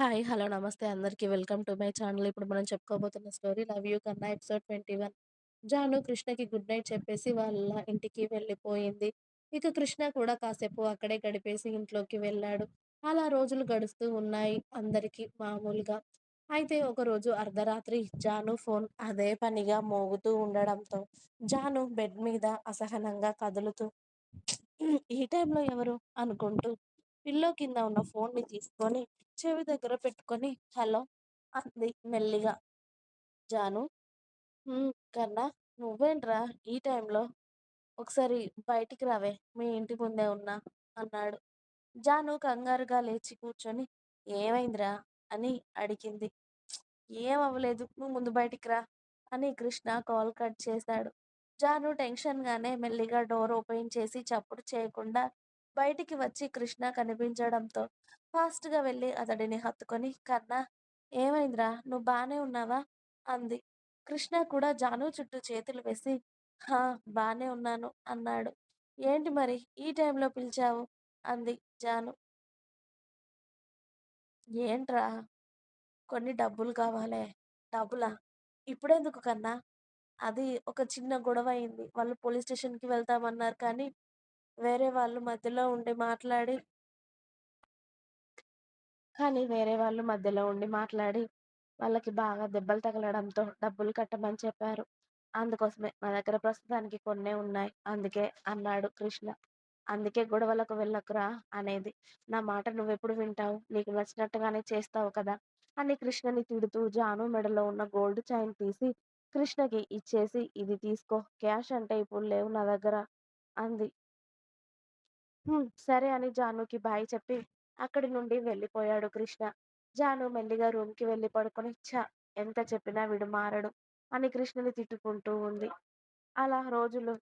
Hi. Hello. నమస్తే అందరికీ welcome to my channel. ఇప్పుడు మనం చెప్పుకోబోతున్న స్టోరీ 'లవ్ యూ కన్నా' ఎపిసోడ్ 21. జాను కృష్ణకి గుడ్ నైట్ చెప్పేసి వాళ్ళ ఇంటికి వెళ్ళిపోయింది. ఇక కృష్ణ కూడా కాసేపు అక్కడే గడిపేసి ఇంట్లోకి వెళ్ళాడు. అలా రోజులు గడుస్తూ ఉన్నాయి అందరికీ మామూలుగా. అయితే ఒకరోజు అర్ధరాత్రి జాను ఫోన్ అదే పనిగా మోగుతూ ఉండడంతో జాను బెడ్ మీద అసహనంగా కదులుతూ ఈ టైంలో ఎవరు అనుకుంటూ పిల్లో కింద ఉన్న ఫోన్ని తీసుకొని చెవి దగ్గర పెట్టుకొని హలో అంది మెల్లిగా. జాను కన్నా నువ్వేంట్రా ఈ టైంలో? ఒకసారి బయటికి రావే మీ ఇంటి ముందే ఉన్నా అన్నాడు. జాను కంగారుగా లేచి కూర్చొని ఏమైందిరా? అని అడిగింది. ఏం అవ్వలేదు. నువ్వు ముందు బయటికి రా అని కృష్ణ కాల్ కట్ చేశాడు. జాను టెన్షన్‌గానే మెల్లిగా డోర్ ఓపెన్ చేసి చప్పుడు చేయకుండా బయటికి వచ్చి కృష్ణ కనిపించడంతో ఫాస్ట్‌గా వెళ్ళి అతడిని హత్తుకొని కన్నా ఏమైందిరా? నువ్వు బానే ఉన్నావా? అంది. కృష్ణ కూడా జాను చుట్టూ చేతులు వేసి హా! బాగానే ఉన్నాను అన్నాడు. ఏంటి మరి ఈ టైంలో పిలిచావు? అంది జాను. ఏంట్రా? కొన్ని డబ్బులు కావాలే. డబ్బులా? ఇప్పుడెందుకు కన్నా? అది ఒక చిన్న గొడవ అయింది. వాళ్ళు పోలీస్ స్టేషన్‌కి వెళ్తామన్నారు కానీ వేరే వాళ్ళు మధ్యలో ఉండి మాట్లాడి కానీ వేరే వాళ్ళు మధ్యలో ఉండి మాట్లాడి వాళ్ళకి బాగా దెబ్బలు తగలడంతో డబ్బులు కట్టమని చెప్పారు. అందుకోసమే మా దగ్గర ప్రస్తుతానికి కొన్నే ఉన్నాయి. అందుకే అన్నాడు కృష్ణ. అందుకే గొడవలకు వెళ్ళకురా అనేది. నా మాట నువ్వెప్పుడు వింటావు? నీకు నచ్చినట్టుగానే చేస్తావు కదా! అని కృష్ణని తిడుతూ జాను మెడలో ఉన్న గోల్డ్ చైన్ తీసి కృష్ణకి ఇచ్చేసి ఇది తీసుకో క్యాష్ అంటే ఇప్పుడు లేవు నా దగ్గర అంది. సరే అని జానుకి బాయ్ చెప్పి అక్కడి నుండి వెళ్ళిపోయాడు కృష్ణ. జాను మెల్లిగా రూమ్‌కి వెళ్ళి పడుకొని ఛ! ఎంత చెప్పినా వీడు మారడు అని కృష్ణని తిట్టుకుంటూ ఉంది. అలా రోజులు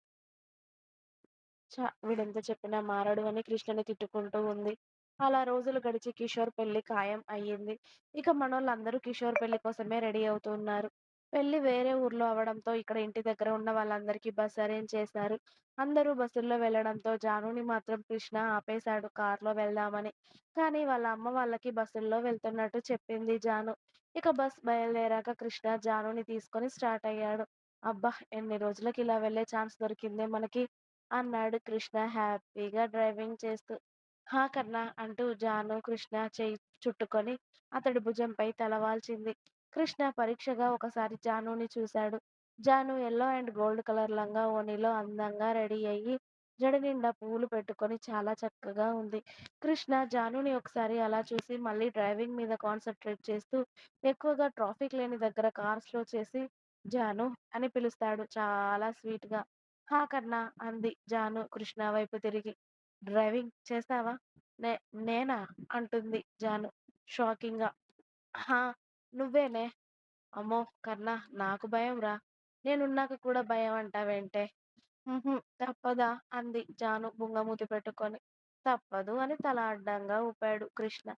చా వీడెంత చెప్పినా మారడు అని కృష్ణని తిట్టుకుంటూ ఉంది. అలా రోజులు గడిచి కిషోర్ పెళ్ళి ఖాయం అయ్యింది. ఇక మనోళ్ళందరూ కిషోర్ పెళ్ళి కోసమే రెడీ అవుతున్నారు. పెళ్ళి వేరే ఊర్లో అవడంతో ఇక్కడ ఇంటి దగ్గర ఉన్న వాళ్ళందరికీ బస్ అరేంజ్ చేశారు. అందరూ బస్సుల్లో వెళ్ళడంతో జానుని మాత్రం కృష్ణ ఆపేశాడు కార్‌లో వెళ్దామని. కానీ వాళ్ళ అమ్మ వాళ్ళకి బస్సుల్లో వెళ్తున్నట్టు చెప్పింది జాను. ఇక బస్ బయలుదేరాక కృష్ణ జానుని తీసుకొని స్టార్ట్ అయ్యాడు. అబ్బా! ఎన్ని రోజులకి ఇలా వెళ్ళే ఛాన్స్ దొరికిందే మనకి అన్నాడు కృష్ణ హ్యాపీగా డ్రైవింగ్ చేస్తూ. హా! కన్నా అంటూ జాను కృష్ణ చేయి చుట్టుకొని అతడి భుజంపై తలవాల్చింది కృష్ణ పరీక్షగా ఒకసారి జానుని చూశాడు. Janu yellow and gold colour లంగా ఓణిలో అందంగా రెడీ అయ్యి జడ నిండా పువ్వులు పెట్టుకొని చాలా చక్కగా ఉంది. కృష్ణ జానుని ఒకసారి అలా చూసి మళ్ళీ డ్రైవింగ్ మీద కాన్సన్ట్రేట్ చేస్తూ ఎక్కువగా ట్రాఫిక్ లేని దగ్గర కార్స్లో చేసి జాను అని పిలుస్తాడు చాలా స్వీట్‌గా. హా! కన్నా అంది జాను కృష్ణ వైపు తిరిగి. డ్రైవింగ్ చేస్తావా? నే నేనా? అంటుంది జాను షాకింగ్‌గా. హా! నువ్వేనే. అమ్మో! కన్నా నాకు భయంరా. నేనున్నాక కూడా భయం అంటావేంటే? హుహు. తప్పదా? అంది జాను బుంగమూతి పెట్టుకొని. తప్పదు అని తల అడ్డంగా ఊపాడు కృష్ణ.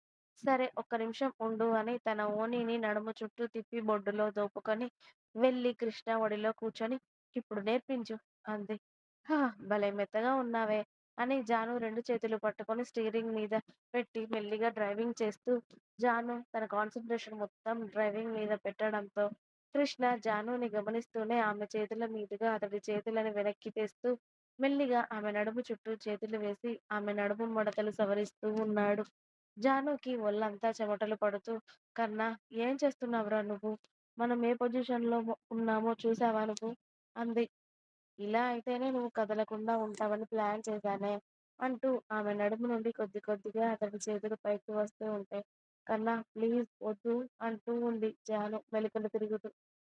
సరే ఒక్క నిమిషం ఉండు అని తన ఓనిని నడుము చుట్టూ తిప్పి బొడ్డులో దోపుకొని వెళ్ళి కృష్ణ ఒడిలో కూర్చొని ఇప్పుడు నేర్పించు అంది. హా! భలే మెత్తగా ఉన్నావే అని జాను రెండు చేతులు పట్టుకొని స్టీరింగ్ మీద పెట్టి మెల్లిగా డ్రైవింగ్ చేస్తూ జాను తన కాన్సన్ట్రేషన్ మొత్తం డ్రైవింగ్ మీద పెట్టడంతో కృష్ణ జానుని గమనిస్తూనే ఆమె చేతుల మీదుగా అతడి చేతులను వెనక్కి తెస్తూ మెల్లిగా ఆమె నడుము చుట్టూ చేతులు వేసి ఆమె నడుము మడతలు సవరిస్తూ ఉన్నాడు. జానుకి ఒళ్ళంతా చెమటలు పడుతూ కన్నా ఏం చేస్తున్నావురా నువ్వు? మనం ఏ పొజిషన్‌లో ఉన్నామో చూసావా నువ్వు? అంది. ఇలా అయితేనే నువ్వు కదలకుండా ఉంటావని ప్లాన్ చేశానే అంటూ ఆమె నడుము నుండి కొద్ది కొద్దిగా అతడి చేతులు పైకి వస్తూ ఉంటే కన్నా ప్లీజ్ వద్దు అంటూ ఉంది జాను మెలికలు తిరుగుతూ.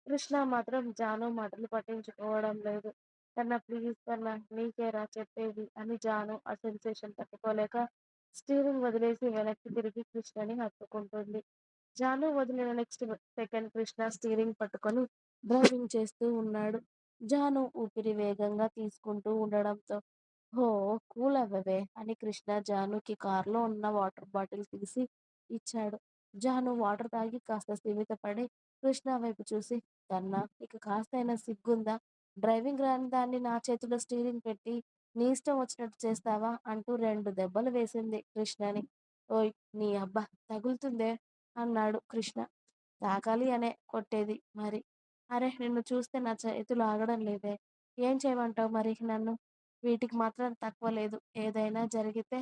కృష్ణ మాత్రం జాను మాటలు పట్టించుకోవడం లేదు. కన్నా ప్లీజ్ కన్నా నీకేరా చెప్పేది అని జాను ఆ సెన్సేషన్ తట్టుకోలేక స్టీరింగ్ వదిలేసి వెనక్కి తిరిగి కృష్ణని హత్తుకుంటుంది. జాను వదిలిన నెక్స్ట్ సెకండ్ కృష్ణ స్టీరింగ్ పట్టుకొని డ్రైవింగ్ చేస్తూ ఉన్నాడు. జాను ఊపిరి వేగంగా తీసుకుంటూ ఉండడంతో హో! కూల్ అవ్వవే అని కృష్ణ జానుకి కార్‌లో ఉన్న వాటర్ బాటిల్ తీసి ఇచ్చాడు. జాను వాటర్ తాగి కాస్త స్థిమితపడి కృష్ణ వైపు చూసి కన్నా నీకు కాస్తైనా సిగ్గుందా? డ్రైవింగ్ రాని దాన్ని నా చేతిలో స్టీరింగ్ పెట్టి నీ ఇష్టం వచ్చినట్టు చేస్తావా? అంటూ రెండు దెబ్బలు వేసింది కృష్ణని. ఓయ్ నీ అబ్బ తగులుతుందే అన్నాడు కృష్ణ. తాకాలి అనే కొట్టేది మరి. అరే నిన్ను చూస్తే నా చేతులు ఆగడం లేదే. ఏం చేయమంటావు మరి నన్ను? వీటికి మాత్రం తక్కువ లేదు. ఏదైనా జరిగితే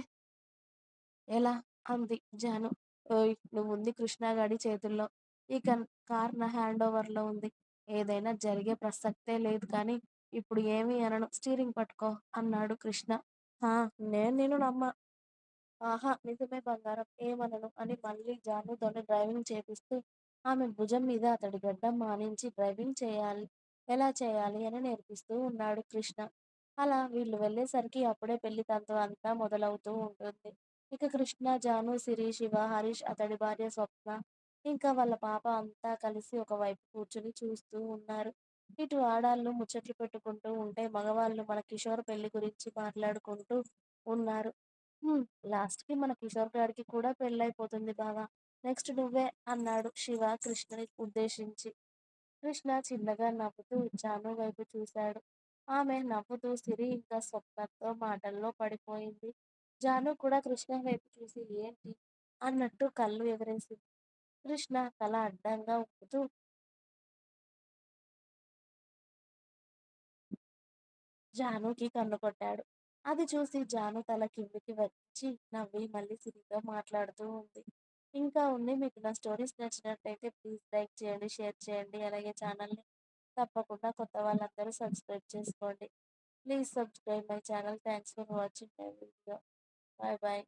ఎలా? అంది జాను. ఓయ్ నువ్వుంది కృష్ణాగాడి చేతుల్లో. ఇక కార్ నా హ్యాండ్ ఓవర్లో ఉంది. ఏదైనా జరిగే ప్రసక్తే లేదు కానీ ఇప్పుడు ఏమీ అనను స్టీరింగ్ పట్టుకో అన్నాడు కృష్ణ. హా నేను నిన్ను నమ్మ ఆహా నిజమే బంగారం ఏమనను అని మళ్ళీ జానుతోనే డ్రైవింగ్ చేపిస్తూ ఆమె భుజం మీద అతడి గడ్డం మానించి డ్రైవింగ్ చేయాలి ఎలా చేయాలి అని నేర్పిస్తూ ఉన్నాడు కృష్ణ. అలా వీళ్ళు వెళ్ళేసరికి అప్పుడే పెళ్ళి తంతు అంతా మొదలవుతూ ఉంటుంది. ఇక కృష్ణ, జాను, సిరి, శివ, హరీష్, అతడి భార్య స్వప్న, ఇంకా వాళ్ళ పాప అంతా కలిసి ఒకవైపు కూర్చుని చూస్తూ ఉన్నారు. ఇటు ఆడాళ్ళు ముచ్చట్లు పెట్టుకుంటూ ఉంటే మగవాళ్ళు మన కిషోర్ పెళ్ళి గురించి మాట్లాడుకుంటూ ఉన్నారు. లాస్ట్కి లాస్ట్కి మన కిషోర్ గారికి కూడా పెళ్ళైపోతుంది బావా! నెక్స్ట్ నువ్వే అన్నాడు శివ కృష్ణని ఉద్దేశించి. కృష్ణ చిన్నగా నవ్వుతూ జాను వైపు చూశాడు. ఆమె నవ్వుతూ సిరి ఇంకా స్వప్నంతో మాటల్లో పడిపోయింది. జాను కూడా కృష్ణ వైపు చూసి ఏంటి? అన్నట్టు కళ్ళు ఎగరేసింది. కృష్ణ తల అడ్డంగా ఊపుతూ జానుకి కన్ను కొట్టాడు. అది చూసి జాను తల కిందికి వచ్చి నవ్వి మళ్ళీ సిరితో మాట్లాడుతూ ఉంది. ఇంకా ఉంది మీకు నా స్టోరీస్ నచ్చినట్లయితే ప్లీజ్ లైక్ చేయండి, షేర్ చేయండి. అలాగే ఛానల్‌ని తప్పకుండా కొత్త వాళ్ళందరూ సబ్స్క్రైబ్ చేసుకోండి. Please subscribe my channel. Thanks for watching my video. Bye bye